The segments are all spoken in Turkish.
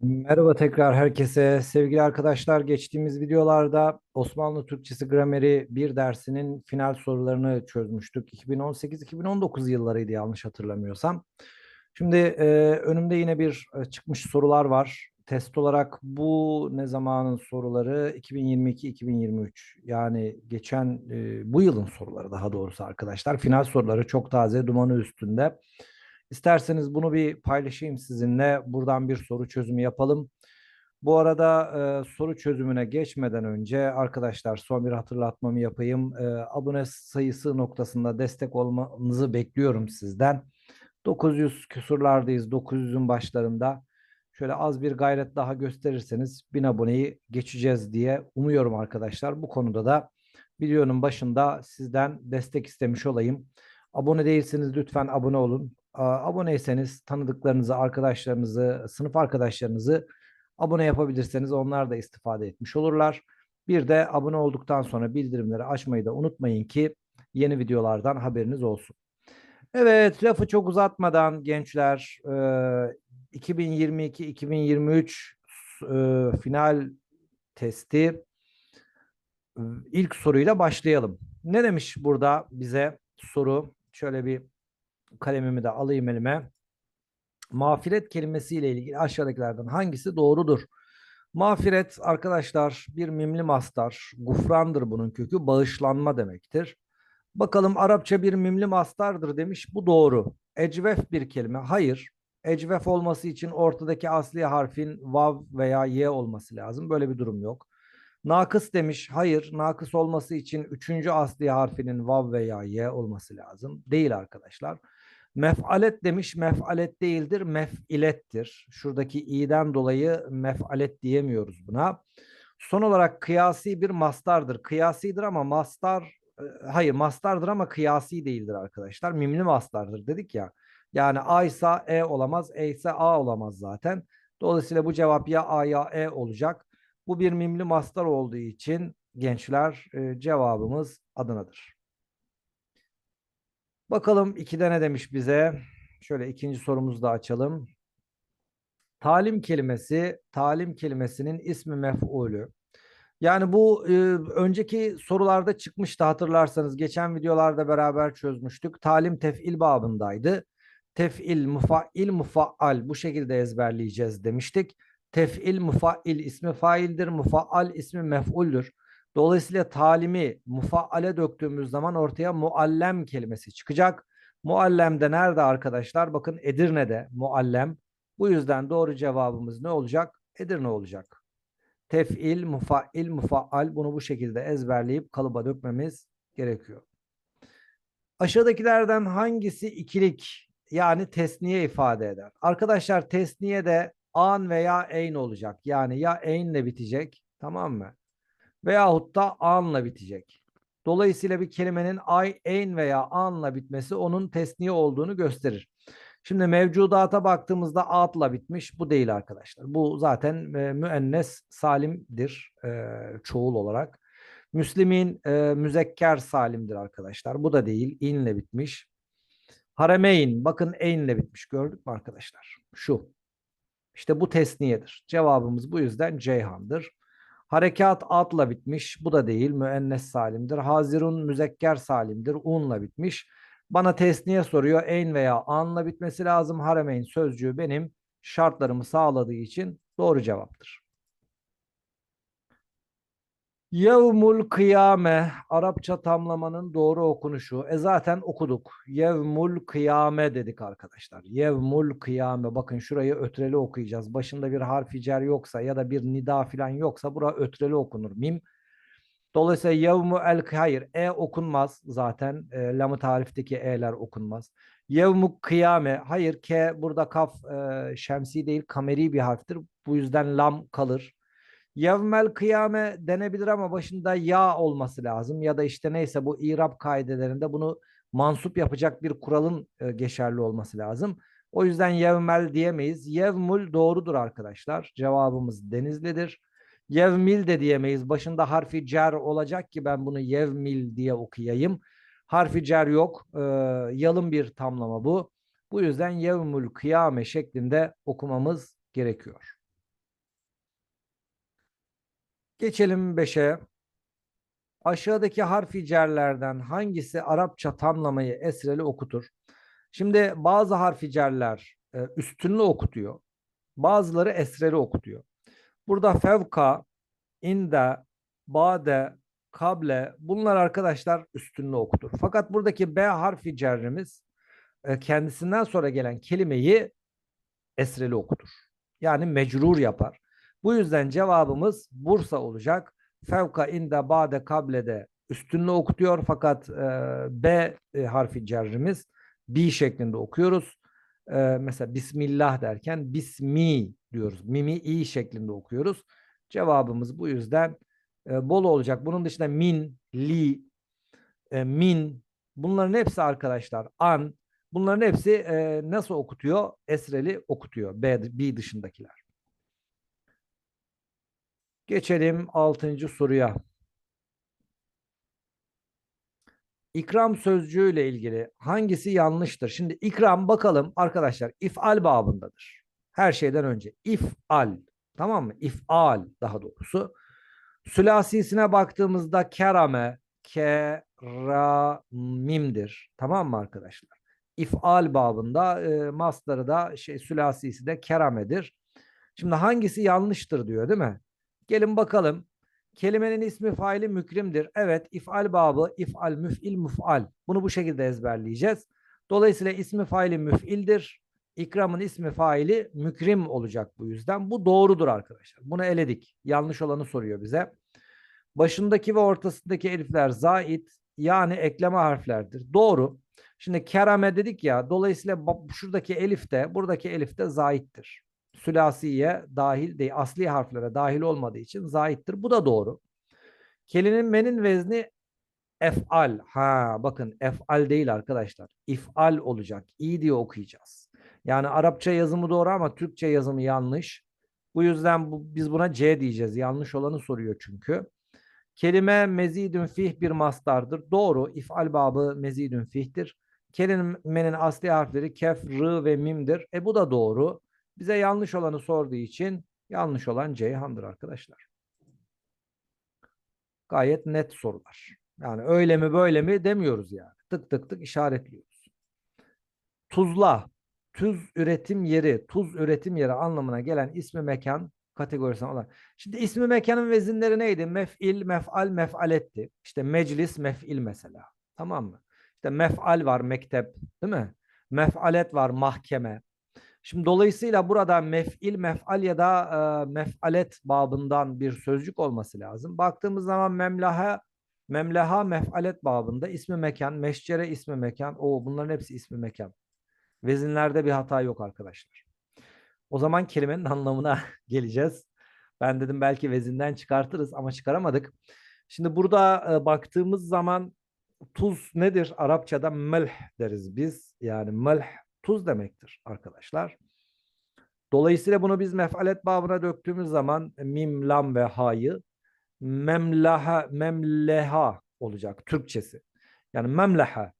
Merhaba tekrar herkese. Sevgili arkadaşlar, geçtiğimiz videolarda Osmanlı Türkçesi grameri bir dersinin final sorularını çözmüştük. 2018-2019 yıllarıydı yanlış hatırlamıyorsam. Şimdi e, önümde yine bir e, çıkmış sorular var. Test olarak bu ne zamanın soruları? 2022-2023. Yani geçen e, bu yılın soruları daha doğrusu arkadaşlar. Final soruları çok taze, dumanı üstünde. İsterseniz bunu bir paylaşayım sizinle. Buradan bir soru çözümü yapalım. Bu arada e, soru çözümüne geçmeden önce arkadaşlar son bir hatırlatmamı yapayım. E, abone sayısı noktasında destek olmanızı bekliyorum sizden. 900 küsurlardayız. 900'ün başlarında. Şöyle az bir gayret daha gösterirseniz 1000 aboneyi geçeceğiz diye umuyorum arkadaşlar. Bu konuda da videonun başında sizden destek istemiş olayım. Abone değilseniz lütfen abone olun. Aboneyseniz tanıdıklarınızı, arkadaşlarınızı, sınıf arkadaşlarınızı abone yapabilirseniz onlar da istifade etmiş olurlar. Bir de abone olduktan sonra bildirimleri açmayı da unutmayın ki yeni videolardan haberiniz olsun. Evet, lafı çok uzatmadan gençler 2022-2023 final testi ilk soruyla başlayalım. Ne demiş burada bize soru? Şöyle bir kalemimi de alayım elime. Mağfiret kelimesiyle ilgili aşağıdakilerden hangisi doğrudur? Mağfiret arkadaşlar bir mimli mastar. Gufrandır bunun kökü. Bağışlanma demektir. Bakalım Arapça bir mimli mastardır demiş. Bu doğru. Ecvef bir kelime. Hayır. Ecvef olması için ortadaki asli harfin vav veya y olması lazım. Böyle bir durum yok. Nakıs demiş. Hayır. Nakıs olması için üçüncü asli harfinin vav veya y olması lazım. Değil arkadaşlar. Mef'alet demiş, mef'alet değildir, mef'ilettir. Şuradaki i'den dolayı mef'alet diyemiyoruz buna. Son olarak kıyasi bir mastardır. Kıyasidir ama mastar, e, hayır mastardır ama kıyasi değildir arkadaşlar. Mimli mastardır dedik ya. Yani a ise e olamaz, e ise a olamaz zaten. Dolayısıyla bu cevap ya a ya e olacak. Bu bir mimli mastar olduğu için gençler e, cevabımız Adana'dır. Bakalım ikide ne demiş bize? Şöyle ikinci sorumuzu da açalım. Talim kelimesi, talim kelimesinin ismi mef'ulü. Yani bu e, önceki sorularda çıkmıştı hatırlarsanız. Geçen videolarda beraber çözmüştük. Talim tef'il babındaydı. Tef'il, mufail, mufaal bu şekilde ezberleyeceğiz demiştik. Tef'il, mufail ismi faildir. Mufaal ismi mef'uldür. Dolayısıyla talimi mufaale döktüğümüz zaman ortaya muallem kelimesi çıkacak. Muallem de nerede arkadaşlar? Bakın Edirne'de muallem. Bu yüzden doğru cevabımız ne olacak? Edirne olacak. Tef'il, mufail, mufaal bunu bu şekilde ezberleyip kalıba dökmemiz gerekiyor. Aşağıdakilerden hangisi ikilik yani tesniye ifade eder? Arkadaşlar tesniye de an veya eyn olacak. Yani ya eynle bitecek tamam mı? Veyahut da anla bitecek. Dolayısıyla bir kelimenin ay, ein veya anla bitmesi onun tesniye olduğunu gösterir. Şimdi mevcudata baktığımızda atla bitmiş. Bu değil arkadaşlar. Bu zaten e, müennes salimdir e, çoğul olarak. Müslimin e, müzekker salimdir arkadaşlar. Bu da değil. İnle bitmiş. Haremeyn bakın eynle bitmiş. Gördük mü arkadaşlar? Şu. İşte bu tesniyedir. Cevabımız bu yüzden Ceyhan'dır. Harekat atla bitmiş. Bu da değil. Müennes salimdir. Hazirun müzekker salimdir. Unla bitmiş. Bana tesniye soruyor. Eyn veya anla bitmesi lazım. Haremeyn sözcüğü benim şartlarımı sağladığı için doğru cevaptır. Yevmul kıyame Arapça tamlamanın doğru okunuşu. E zaten okuduk. Yevmul kıyame dedik arkadaşlar. Yevmul kıyame. Bakın şurayı ötreli okuyacağız. Başında bir harfi cer yoksa ya da bir nida falan yoksa bura ötreli okunur. Mim. Dolayısıyla yevmu el hayır. E okunmaz zaten. E, lamı tarifteki e'ler okunmaz. Yevmu kıyame. Hayır. K burada kaf e, şemsi değil kameri bir harftir. Bu yüzden lam kalır. Yevmel kıyame denebilir ama başında ya olması lazım. Ya da işte neyse bu İrab kaidelerinde bunu mansup yapacak bir kuralın e, geçerli olması lazım. O yüzden yevmel diyemeyiz. Yevmul doğrudur arkadaşlar. Cevabımız Denizli'dir. Yevmil de diyemeyiz. Başında harfi cer olacak ki ben bunu yevmil diye okuyayım. Harfi cer yok. E, yalın bir tamlama bu. Bu yüzden yevmul kıyame şeklinde okumamız gerekiyor. Geçelim 5'e. Aşağıdaki harfi cerlerden hangisi Arapça tamlamayı esreli okutur? Şimdi bazı harfi cerler e, üstünlü okutuyor. Bazıları esreli okutuyor. Burada fevka, inde, bade, kable bunlar arkadaşlar üstünlü okutur. Fakat buradaki B harfi cerrimiz e, kendisinden sonra gelen kelimeyi esreli okutur. Yani mecrur yapar. Bu yüzden cevabımız Bursa olacak. Fevka inde bade kablede üstünlü okutuyor fakat e, B e, harfi cerrimiz B şeklinde okuyoruz. E, mesela Bismillah derken Bismi diyoruz. Mimi i şeklinde okuyoruz. Cevabımız bu yüzden e, bol olacak. Bunun dışında min, li, e, min bunların hepsi arkadaşlar an bunların hepsi e, nasıl okutuyor? Esreli okutuyor. B, B dışındakiler. Geçelim altıncı soruya. İkram sözcüğüyle ilgili hangisi yanlıştır? Şimdi ikram bakalım arkadaşlar ifal babındadır. Her şeyden önce ifal tamam mı? İfal daha doğrusu. Sülasisine baktığımızda kerame, keramimdir. Tamam mı arkadaşlar? İfal babında e, masları da şey sülasisi de keramedir. Şimdi hangisi yanlıştır diyor değil mi? Gelin bakalım. Kelimenin ismi faili mükrimdir. Evet, ifal babı, ifal, müf'il, muf'al. Bunu bu şekilde ezberleyeceğiz. Dolayısıyla ismi faili müf'ildir. İkramın ismi faili mükrim olacak bu yüzden. Bu doğrudur arkadaşlar. Bunu eledik. Yanlış olanı soruyor bize. Başındaki ve ortasındaki elifler zait yani ekleme harflerdir. Doğru. Şimdi kerame dedik ya. Dolayısıyla şuradaki elif de buradaki elif de zaittir sülasiye dahil değil, asli harflere dahil olmadığı için zaittir. Bu da doğru. Kelimenin vezni efal. Ha bakın efal değil arkadaşlar. İfal olacak. İyi diye okuyacağız. Yani Arapça yazımı doğru ama Türkçe yazımı yanlış. Bu yüzden bu, biz buna C diyeceğiz. Yanlış olanı soruyor çünkü. Kelime mezidün fih bir mastardır. Doğru. İfal babı mezidün fihtir. Kelimenin asli harfleri kef, rı ve mimdir. E bu da doğru. Bize yanlış olanı sorduğu için yanlış olan Ceyhan'dır arkadaşlar. Gayet net sorular. Yani öyle mi böyle mi demiyoruz yani. Tık tık tık işaretliyoruz. Tuzla, tuz üretim yeri, tuz üretim yeri anlamına gelen ismi mekan kategorisine olan. Şimdi ismi mekanın vezinleri neydi? Mef'il, mef'al, mef'aletti. İşte meclis, mef'il mesela. Tamam mı? İşte mef'al var, mektep, değil mi? Mef'alet var, mahkeme. Şimdi dolayısıyla burada mef'il, mef'al ya da e, mef'alet babından bir sözcük olması lazım. Baktığımız zaman memlaha, memlaha mef'alet babında ismi mekan, meşcere ismi mekan. O bunların hepsi ismi mekan. Vezinlerde bir hata yok arkadaşlar. O zaman kelimenin anlamına geleceğiz. Ben dedim belki vezinden çıkartırız ama çıkaramadık. Şimdi burada e, baktığımız zaman tuz nedir? Arapçada melh deriz biz. Yani melh tuz demektir arkadaşlar. Dolayısıyla bunu biz mefalet babına döktüğümüz zaman mim, lam ve ha'yı memlaha, memleha olacak Türkçesi. Yani memleha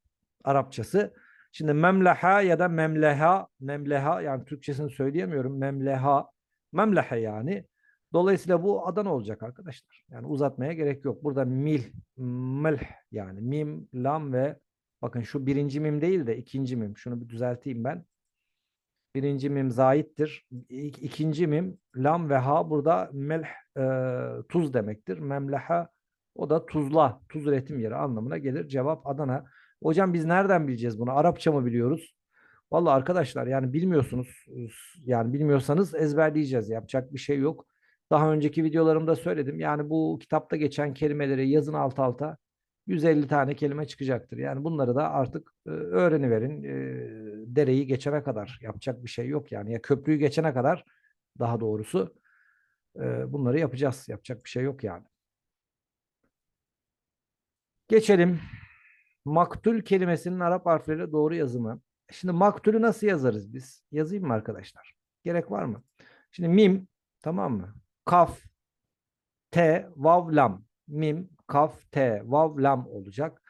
Arapçası. Şimdi memleha ya da memleha, memleha yani Türkçesini söyleyemiyorum. Memleha, memleha yani. Dolayısıyla bu Adana olacak arkadaşlar. Yani uzatmaya gerek yok. Burada mil, melh yani mim, lam ve Bakın şu birinci mim değil de ikinci mim. Şunu bir düzelteyim ben. Birinci mim zaittir. İkinci mim lam ve ha burada melh e, tuz demektir. Memleha o da tuzla, tuz üretim yeri anlamına gelir. Cevap Adana. Hocam biz nereden bileceğiz bunu? Arapça mı biliyoruz? Vallahi arkadaşlar yani bilmiyorsunuz. Yani bilmiyorsanız ezberleyeceğiz. Yapacak bir şey yok. Daha önceki videolarımda söyledim. Yani bu kitapta geçen kelimeleri yazın alt alta. 150 tane kelime çıkacaktır. Yani bunları da artık e, öğreniverin. E, dereyi geçene kadar yapacak bir şey yok yani. Ya köprüyü geçene kadar daha doğrusu e, bunları yapacağız. Yapacak bir şey yok yani. Geçelim. Maktul kelimesinin Arap harfleri doğru yazımı. Şimdi maktulü nasıl yazarız biz? Yazayım mı arkadaşlar? Gerek var mı? Şimdi mim tamam mı? Kaf, T, vav, lam. Mim, kaf, t, vav, lam olacak.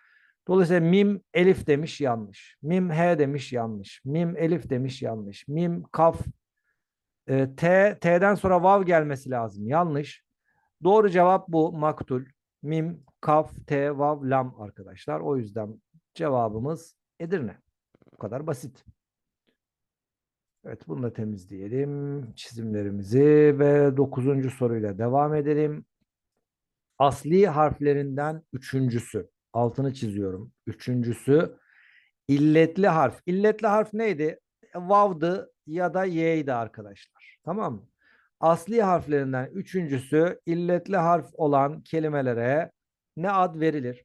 Dolayısıyla mim elif demiş yanlış. Mim he demiş yanlış. Mim elif demiş yanlış. Mim kaf e, t t'den sonra vav gelmesi lazım. Yanlış. Doğru cevap bu. Maktul. Mim, kaf, te, vav, lam arkadaşlar. O yüzden cevabımız Edirne. Bu kadar basit. Evet bunu da temizleyelim çizimlerimizi ve dokuzuncu soruyla devam edelim. Asli harflerinden üçüncüsü. Altını çiziyorum. Üçüncüsü illetli harf. İlletli harf neydi? Vav'dı ya da y'ydi arkadaşlar. Tamam mı? Asli harflerinden üçüncüsü illetli harf olan kelimelere ne ad verilir?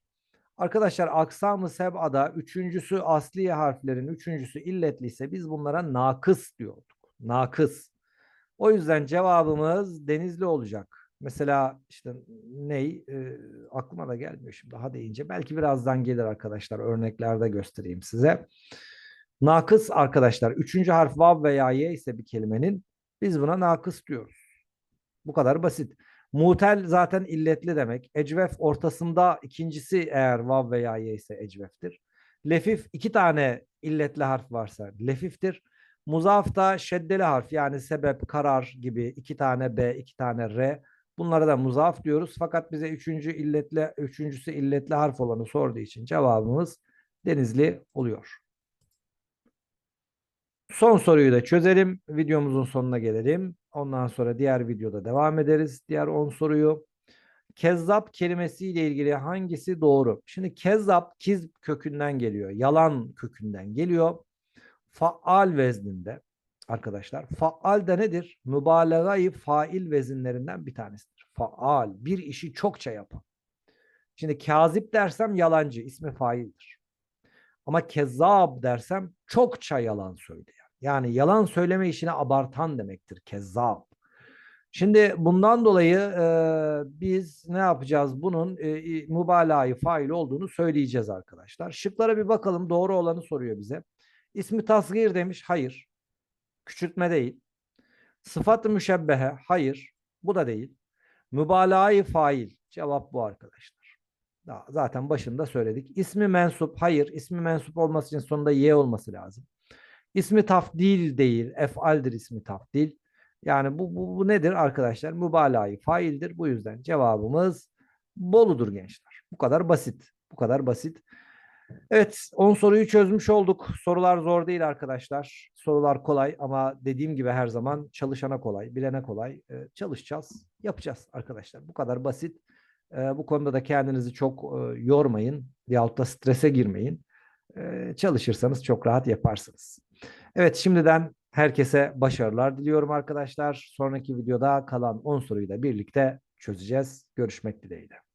Arkadaşlar aksamı seb'ada üçüncüsü asli harflerin üçüncüsü illetli ise biz bunlara nakıs diyorduk. Nakıs. O yüzden cevabımız denizli olacak. Mesela işte ney? E, aklıma da gelmiyor şimdi daha deyince. Belki birazdan gelir arkadaşlar. Örneklerde göstereyim size. Nakıs arkadaşlar. Üçüncü harf vav veya ye ise bir kelimenin biz buna nakıs diyoruz. Bu kadar basit. Mutel zaten illetli demek. Ecvef ortasında ikincisi eğer vav veya ye ise ecveftir. Lefif iki tane illetli harf varsa lefiftir. Muzaf da şeddeli harf yani sebep, karar gibi iki tane B, iki tane R. Bunlara da muzaf diyoruz. Fakat bize üçüncü illetli, üçüncüsü illetli harf olanı sorduğu için cevabımız denizli oluyor. Son soruyu da çözelim. Videomuzun sonuna gelelim. Ondan sonra diğer videoda devam ederiz. Diğer 10 soruyu. Kezzap kelimesiyle ilgili hangisi doğru? Şimdi kezzap kiz kökünden geliyor. Yalan kökünden geliyor. Faal vezninde arkadaşlar. Faal de nedir? Mübalağayı fail vezinlerinden bir tanesidir. Faal bir işi çokça yapan. Şimdi kazip dersem yalancı ismi faildir. Ama kezzab dersem çokça yalan söyleyen. Yani yalan söyleme işini abartan demektir kezzab. Şimdi bundan dolayı e, biz ne yapacağız? Bunun e, mübalağayı fail olduğunu söyleyeceğiz arkadaşlar. Şıklara bir bakalım. Doğru olanı soruyor bize. İsmi tasgir demiş. Hayır. Küçültme değil. Sıfat-ı müşebbehe. Hayır. Bu da değil. Mübalağayı fail. Cevap bu arkadaşlar. Daha zaten başında söyledik. İsmi mensup. Hayır. İsmi mensup olması için sonunda y olması lazım. İsmi tafdil değil. Efaldir ismi tafdil. Yani bu, bu, bu nedir arkadaşlar? Mübalağayı faildir. Bu yüzden cevabımız Bolu'dur gençler. Bu kadar basit. Bu kadar basit. Evet 10 soruyu çözmüş olduk. Sorular zor değil arkadaşlar. Sorular kolay ama dediğim gibi her zaman çalışana kolay, bilene kolay. Ee, çalışacağız, yapacağız arkadaşlar. Bu kadar basit. Ee, bu konuda da kendinizi çok e, yormayın veyahut da strese girmeyin. Ee, çalışırsanız çok rahat yaparsınız. Evet şimdiden herkese başarılar diliyorum arkadaşlar. Sonraki videoda kalan 10 soruyu da birlikte çözeceğiz. Görüşmek dileğiyle.